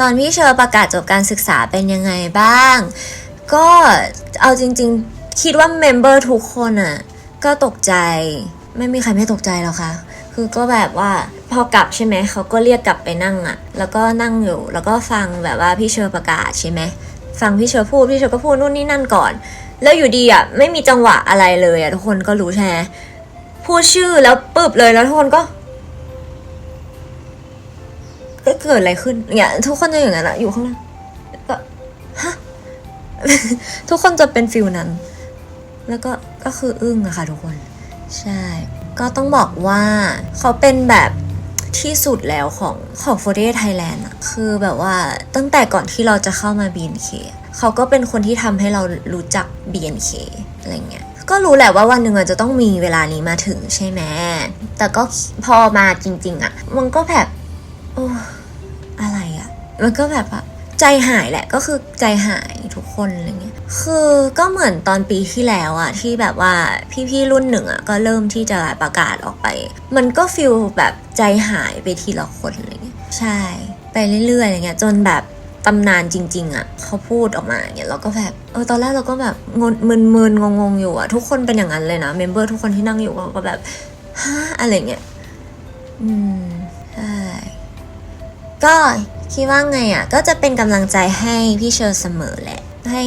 ตอนพี่เชอประกาศจบการศึกษาเป็นยังไงบ้าง ก็เอาจริง ๆ คิดว่าเมมเบอร์ทุกคนอะ่ะ ก็ตกใจ ไม่มีใครไม่ตกใจหรอกค่ะคือก็แบบว่าพอกลับใช่ไหมเขาก็เรียกกลับไปนั่งอะ่ะ แล้วก็นั่งอยู่แล้วก็ฟังแบบว่าพี่เชอประกาศใช่ไหมฟังพี่เชอพูดพี่เชอก็พูดนู่นนี่นั่นก่อน แล้วอยู่ดีอะไม่มีจังหวะอะไรเลยอะทุกคนก็รู้ใช่ไหมพูดชื่อแล้วปึ๊บเลยแล้วทุกคนก็ เกิดอะไรขึ้นเนี่ยทุกคนจะอย่างนั้นอะอยู่ข้างหน้าก็ฮะทุกคนจะเป็นฟิลนั้น แล้วก็ก็คืออึ้งอะค่ะทุกคน ใช่ ก็ต้องบอกว่าเขาเป็นแบบที่สุดแล้วของของโฟเดไทยแลนด์อะคือแบบว่าตั้งแต่ก่อนที่เราจะเข้ามา BNK อะเขาก็เป็นคนที่ทำให้เรารู้จัก BNK อะไรเงี้ยก็รู้แหละว่าวันหนึ่งอะจะต้องมีเวลานี้มาถึงใช่ไหมแต่ก็พอมาจริง ๆอะมันก็แบบโอ้ มันก็แบบว่าใจหายแหละก็คือใจหายทุกคนอะไรเงี้ยคือก็เหมือนตอนปีที่แล้วอะที่แบบว่าพี่ๆรุ่นหนึ่งอะก็เริ่มที่จะประกาศออกไป มันก็ฟิลแบบใจหายไปทีละคนอะไรเงี้ยใช่ ไปเรื่อยๆอะไรเงี้ยจนแบบตำนานจริง ๆอะเขาพูดออกมาเงี้ยเราก็แบบเออตอนแรกเราก็แบบงนมึนๆงงๆอยู่อะทุกคนเป็นอย่างนั้นเลยนะเมมเบอร์ทุกคนที่นั่งอยู่ก็แบบฮะอะไรเงี้ยอืมใช่ก็ คิดว่าไงอะก็จะเป็นกำลังใจให้พี่เชอร์เสมอแหละ ให้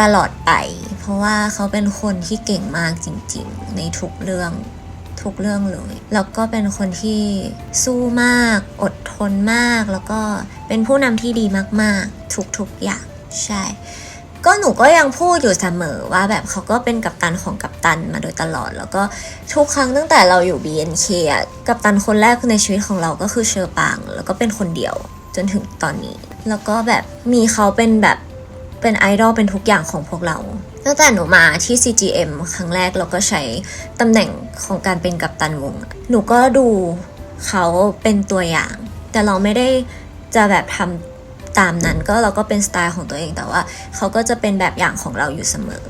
ตลอดไป เพราะว่าเขาเป็นคนที่เก่งมากจริงๆ ในทุกเรื่องทุกเรื่องเลย แล้วก็เป็นคนที่สู้มาก อดทนมาก แล้วก็เป็นผู้นำที่ดีมากๆ ทุกๆอย่างใช่ ก็หนูก็ยังพูดอยู่เสมอว่าแบบเขาก็เป็นกัปตันของกัปตันมาโดยตลอด แล้วก็ทุกครั้งตั้งแต่เราอยู่ BNK อะกัปตันคนแรกในชีวิตของเราก็คือเชอปาง แล้วก็เป็นคนเดียว จนถึงตอนนี้ แล้วก็แบบมีเขาเป็นแบบเป็นไอดอลเป็นทุกอย่างของพวกเราตั้งแต่หนูมาที่ CGM ครั้งแรกเราก็ใช้ตำแหน่งของการเป็นกัปตันวง หนูก็ดูเขาเป็นตัวอย่าง แต่เราไม่ได้จะแบบทำตามนั้นก็เราก็เป็นสไตล์ของตัวเองแต่ว่าเขาก็จะเป็นแบบอย่างของเราอยู่เสมอ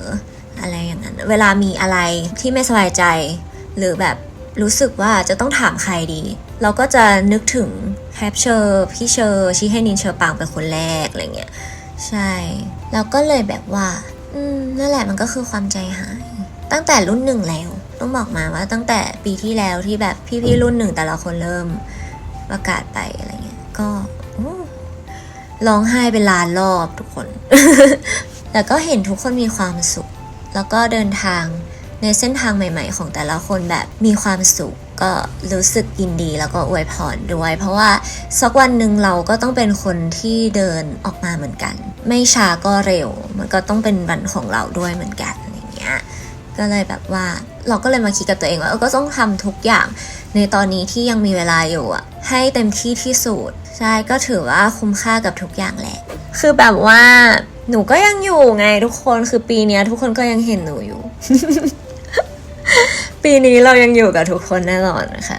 อะไรอย่างนั้น เวลามีอะไรที่ไม่สบายใจ หรือแบบรู้สึกว่าจะต้องถามใครดี เราก็จะนึกถึง แคปเชอร์พี่เชอร์ชิให้นินเชอร์ปางเป็นคนแรกอะไรเงี้ยใช่แล้วก็เลยแบบว่า อืมนั่นแหละมันก็คือความใจหาย ตั้งแต่รุ่นหนึ่งแล้ว ต้องบอกมาว่าตั้งแต่ปีที่แล้วที่แบบพี่ๆรุ่นหนึ่งแต่ละคนเริ่มประกาศไปอะไรเงี้ยก็ร้องไห้เป็นล้านรอบทุกคนแต่ก็เห็นทุกคนมีความสุข แล้วก็เดินทางในเส้นทางใหม่ ๆ ของแต่ละคนแบบมีความสุข ก็รู้สึกยินดีแล้วก็อวยพรด้วย เพราะว่าสักวันหนึ่งเราก็ต้องเป็นคนที่เดินออกมาเหมือนกัน ไม่ช้าก็เร็ว มันก็ต้องเป็นวันของเราด้วยเหมือนกันอย่างเงี้ยก็เลยแบบว่าเราก็เลยมาคิดกับตัวเองว่าเออก็ต้องทำทุกอย่าง ในตอนนี้ที่ยังมีเวลาอยู่อะให้เต็มที่ที่สุดใช่ก็ถือว่าคุ้มค่ากับทุกอย่างแหละ คือแบบว่าหนูก็ยังอยู่ไงทุกคนคือปีนี้ทุกคนก็ยังเห็นหนูอยู่ ปีนี้เรายังอยู่กับทุกคนแน่นอนนะคะ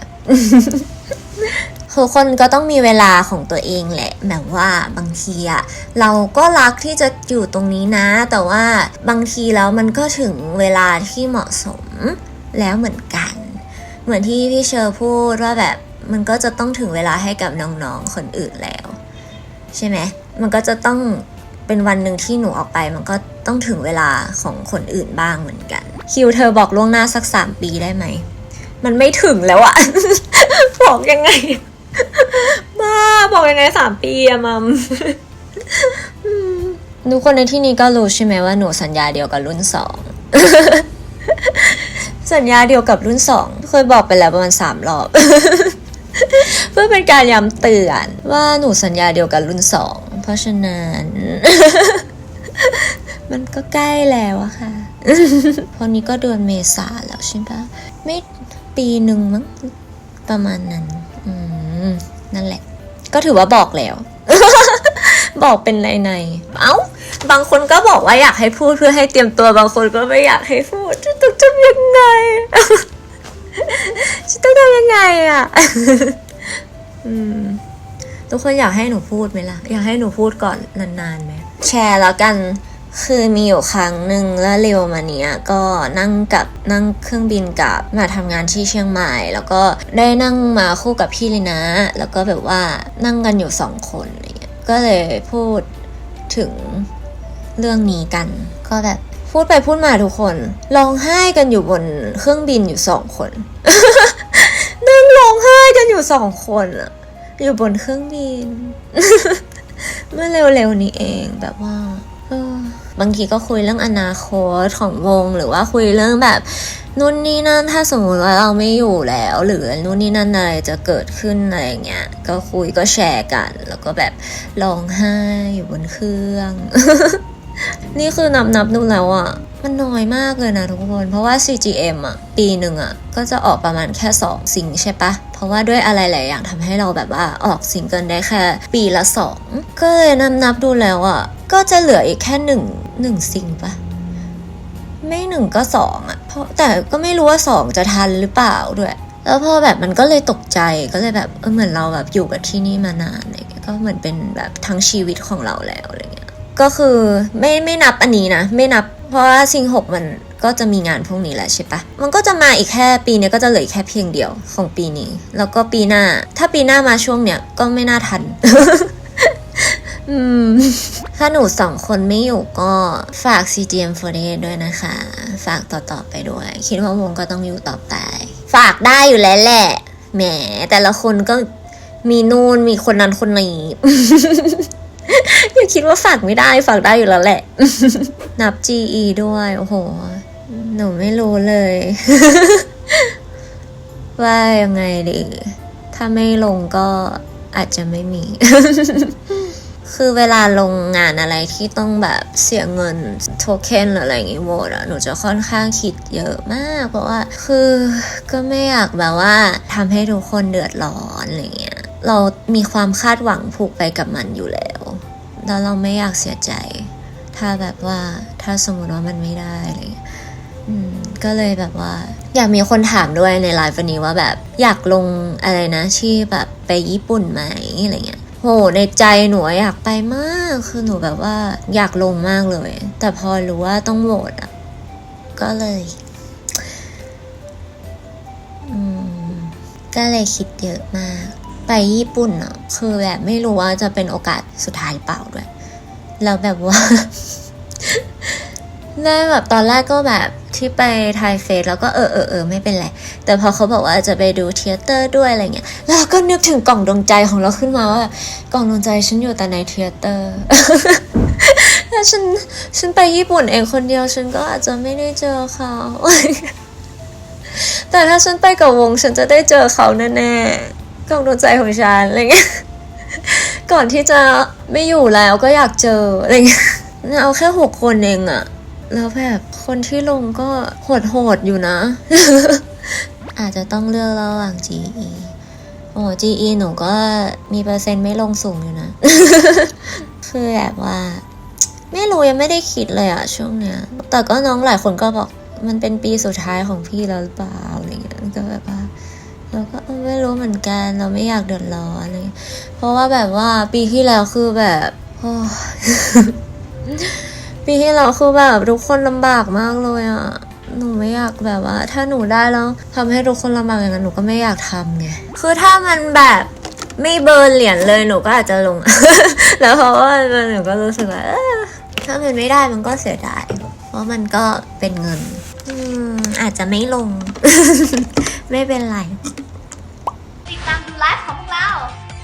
ทุกคนก็ต้องมีเวลาของตัวเองแหละแบบว่าบางทีอะเราก็รักที่จะอยู่ตรงนี้นะ แต่ว่าบางทีแล้วมันก็ถึงเวลาที่เหมาะสมแล้วเหมือนกัน เหมือนที่พี่เชอร์พูดว่าแบบมันก็จะต้องถึงเวลาให้กับน้องๆคนอื่นแล้ว ใช่ไหมมันก็จะต้องเป็นวันหนึ่งที่หนูออกไป มันก็ต้องถึงเวลาของคนอื่นบ้างเหมือนกัน คิวเธอบอกล่วงหน้าสักสามปีได้ไหม มันไม่ถึงแล้วอะบอกยังไงบ้าบอกยังไงสามปีอะมัมอืมทุกคนในที่นี้ก็รู้ใช่ไหมว่าหนูสัญญาเดียวกับรุ่นสองสัญญาเดียวกับรุ่นสองเคยบอกไปแล้วประมาณสามรอบ เพื่อเป็นการย้ำเตือนว่าหนูสัญญาเดียวกับรุ่นสองเพราะฉะนั้น มันก็ใกล้แล้วอะค่ะพราะนี้ก็เดือนเมษาแล้วใช่ปะไม่ปีหนึ่งมั้งประมาณนั้น อืม นั่นแหละ ก็ถือว่าบอกแล้ว บอกเป็นในใน เอ้า บางคนก็บอกว่าอยากให้พูดเพื่อให้เตรียมตัว บางคนก็ไม่อยากให้พูดจะต้องทำยังไงจะต้องทำยังไงอะอืมทุกคนอยากให้หนูพูดไหมล่ะ อยากให้หนูพูดก่อนนานๆไหมแชร์แล้วกัน คือมีอยู่ครั้งหนึ่งแล้วเร็วมาเนี้ยก็นั่งกับนั่งเครื่องบินกลับมาทำงานที่เชียงใหม่ แล้วก็ได้นั่งมาคู่กับพี่เลยนะ แล้วก็แบบว่านั่งกันอยู่สองคนอะไรเงี้ยก็เลยพูดถึงเรื่องนี้กัน ก็แบบพูดไปพูดมาทุกคนร้องไห้กันอยู่บนเครื่องบินอยู่สองคนนั่งร้องไห้กันอยู่สองคนอะอยู่บนเครื่องบิน เมื่อเร็วๆนี้เองแบบว่า บางทีก็คุยเรื่องอนาคตของวง หรือว่าคุยเรื่องแบบนู่นนี่นั่นถ้าสมมุติว่าเราไม่อยู่แล้ว หรือนู่นนี่นั่นอะไรจะเกิดขึ้นอะไรอย่างเงี้ยก็คุยก็แชร์กัน แล้วก็แบบร้องไห้อยู่บนเครื่อง นี่คือนับนับดูแล้วอะมันน้อยมากเลยนะทุกคน เพราะว่า CGM อะปีหนึ่งอะก็จะออกประมาณแค่2ซิงใช่ปะ เพราะว่าด้วยอะไรหลายอย่างทำให้เราแบบว่าออกซิงเกิลได้แค่ปีละ 2 ก็เลยนับนับดูแล้วอะก็จะเหลืออีกแค่หนึ่งหนึ่งซิงปะไม่หนึ่งก็สองอะเพราะแต่ก็ไม่รู้ว่าสองจะทันหรือเปล่าด้วย แล้วพอแบบมันก็เลยตกใจก็เลยแบบเออเหมือนเราแบบอยู่กับที่นี่มานานอะไรเงี้ยก็เหมือนเป็นแบบทั้งชีวิตของเราแล้วเงี้ย ก็คือไม่ไม่นับอันนี้นะ ไม่นับ เพราะว่าซิงหกมันก็จะมีงานพรุ่งนี้แหละใช่ปะมันก็จะมาอีกแค่ปีนี้ก็จะเหลือแค่เพียงเดียวของปีนี้ แล้วก็ปีหน้า ถ้าปีหน้ามาช่วงเนี้ยก็ไม่น่าทันถ้าหนูสองคนไม่อยู่ก็ฝาก CGM48 ด้วยนะคะ ฝากต่อๆไปด้วย คิดว่าวงก็ต้องอยู่ต่อไป ฝากได้อยู่แล้วแหละ แหม แต่ละคนก็มีนู่นมีคนนั้นคนนี้ อย่าคิดว่าฝากไม่ได้ฝากได้อยู่แล้วแหละ นับ GE ด้วย โอ้โห หนูไม่รู้เลย ว่ายังไงดี ถ้าไม่ลงก็อาจจะไม่มี คือเวลาลงงานอะไรที่ต้องแบบเสียเงินโทเค็นหรืออะไรอย่างงี้โหวตอะหนูจะค่อนข้างคิดเยอะมาก เพราะว่า คือก็ไม่อยากแบบว่าทำให้ทุกคนเดือดร้อนอะไรเงี้ยเรามีความคาดหวังผูกไปกับมันอยู่แล้ว แล้วเราไม่อยากเสียใจ ถ้าแบบว่าถ้าสมมติว่ามันไม่ได้อะไรเงี้ยก็เลยแบบว่า อยากมีคนถามด้วยในไลฟ์วันนี้ว่าแบบอยากลงอะไรนะที่แบบไปญี่ปุ่นไหมอะไรเงี้ยโหในใจหนูอะอยากไปมากคือหนูแบบว่าอยากลงมากเลย แต่พอรู้ว่าต้องโหวตอะ ก็เลยอืมก็เลยคิดเยอะมาก ไปญี่ปุ่นอะคือแบบไม่รู้ว่าจะเป็นโอกาสสุดท้ายเปล่าด้วย แล้วแบบว่าได้แบบตอนแรกก็แบบที่ไปไทยเฟสแล้วก็เออเออเออไม่เป็นไร แต่พอเขาบอกว่าจะไปดูเทเตอร์ด้วยอะไรเงี้ยเราก็นึกถึงกล่องดวงใจของเราขึ้นมาว่ากล่องดวงใจฉันอยู่แต่ในเทเตอร์ถ้าฉันฉันไปญี่ปุ่นเองคนเดียวฉันก็อาจจะไม่ได้เจอเขาแต่ถ้าฉันไปกับวงฉันจะได้เจอเขาแน่ๆ กล่องดวงใจของฉันอะไรเงี้ยก่อนที่จะไม่อยู่แล้วก็อยากเจออะไรเงี้ยเอาแค่หกคนเองอะแล้วแบบคนที่ลงก็โหดๆอยู่นะ อาจจะต้องเลือกระหว่าง GE โอ้ GE หนูก็มีเปอร์เซ็นต์ไม่ลงสูงอยู่นะ คือแบบว่า ไม่รู้ยังไม่ได้คิดเลยอะช่วงเนี้ย แต่ก็น้องหลายคนก็บอกมันเป็นปีสุดท้ายของพี่แล้วหรือเปล่าอะไรเงี้ยก็แบบว่า เราก็ไม่รู้เหมือนกันเราไม่อยากเดือดร้อนอะไรเงี้ยเพราะว่าแบบว่าปีที่แล้วคือแบบโอ้ปีที่แล้วคือแบบทุกคนลำบากมากเลยอะหนูไม่อยากแบบว่า ถ้าหนูได้แล้วทำให้ทุกคนลำบากอย่างนั้นหนูก็ไม่อยากทำไงคือถ้ามันแบบไม่เบิร์นเหรียญเลยหนูก็อาจจะลง แล้วเพราะว่ามันหนูก็รู้สึกว่าถ้ามันไม่ได้มันก็เสียดายเพราะมันก็เป็นเงินอือาจจะไม่ลง ไม่เป็นไร